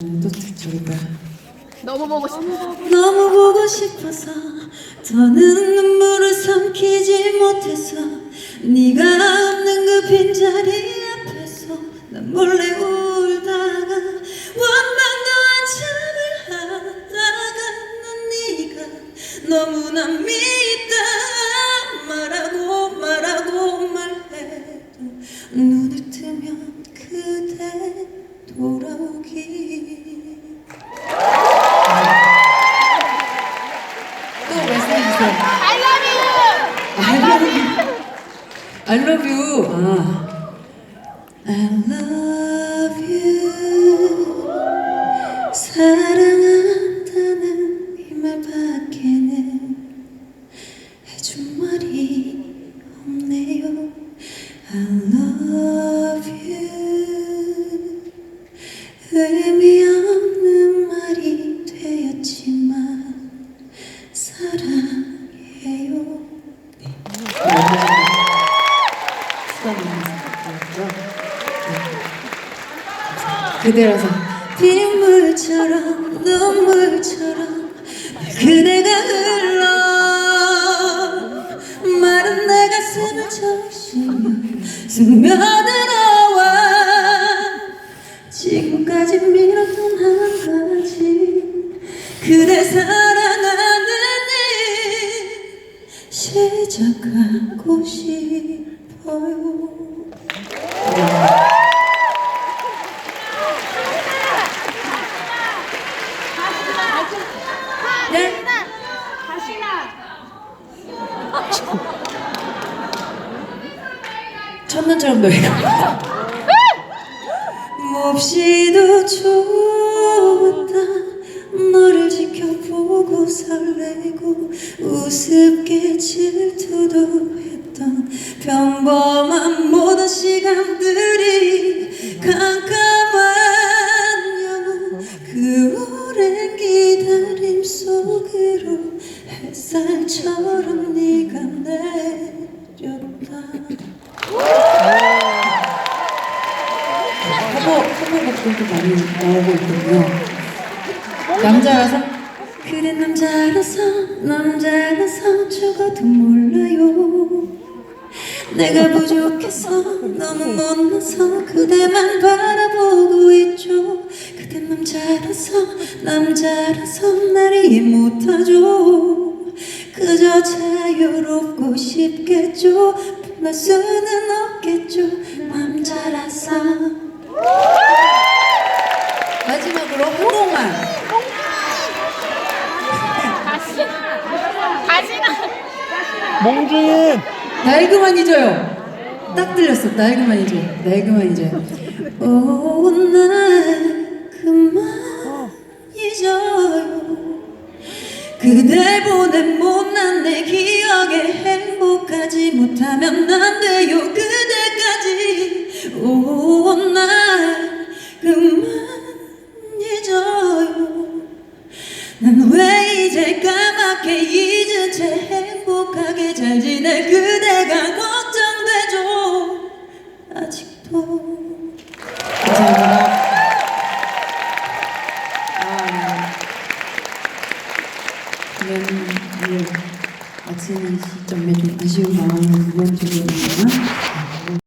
또 저기 뭐야? 너무 보고 싶어. 너무 보고 싶어서 더는 눈물을 삼키지 못해서 네가 없는 그 빈자리 앞에서 난 몰래 울 I love you. 아. I love you. 사랑한다는 이 말밖에는 해준 말이 없네요. I love you. 의미 없는 말이 되었지만 사랑해요. 네. 그대라서. 빗물처럼 눈물처럼 그대가 흘러 마른 내 가슴을 적시며 스며들어와. 지금까지 밀었던 한 가지 그대 사랑하는 일 시작하고 싶어요 네? 다시나. 첫눈처럼 너희가 몹시도 좋았다. 너를 지켜보고 설레고 우습게 질투도 했던 평범한 모든 시간들이 깜 햇살처럼 네가 내렸다 커버, 커버곡들도 많이 나오고 있거든요. 남자라서? 그래 남자라서 남자라서 죽어도 몰라요 내가 부족해서 너무 못나서 그대만 바라보고 있죠 그대 남자라서 남자라서 날 이해 못하죠 자유롭고 싶겠죠? 변할 수는 없겠죠? 남자라서 마지막으로 한 곡만 다시나. 다시나. 몽주인. 날 그만 잊어요. 딱 들렸어. 날 그만 잊어요. 날 그만 잊어요. 오날 그댈 보낸 못난 내 기억에 행복하지 못하면 안 돼요 그대까지. 오날 그만 잊어요. 난 왜 이제 까맣게 잊은 채 행복하게 잘 지내 그대가 걱정되죠? 아직도 음, 예. 공연을 마치는 시점에 좀 아쉬운 마음을 무언적으로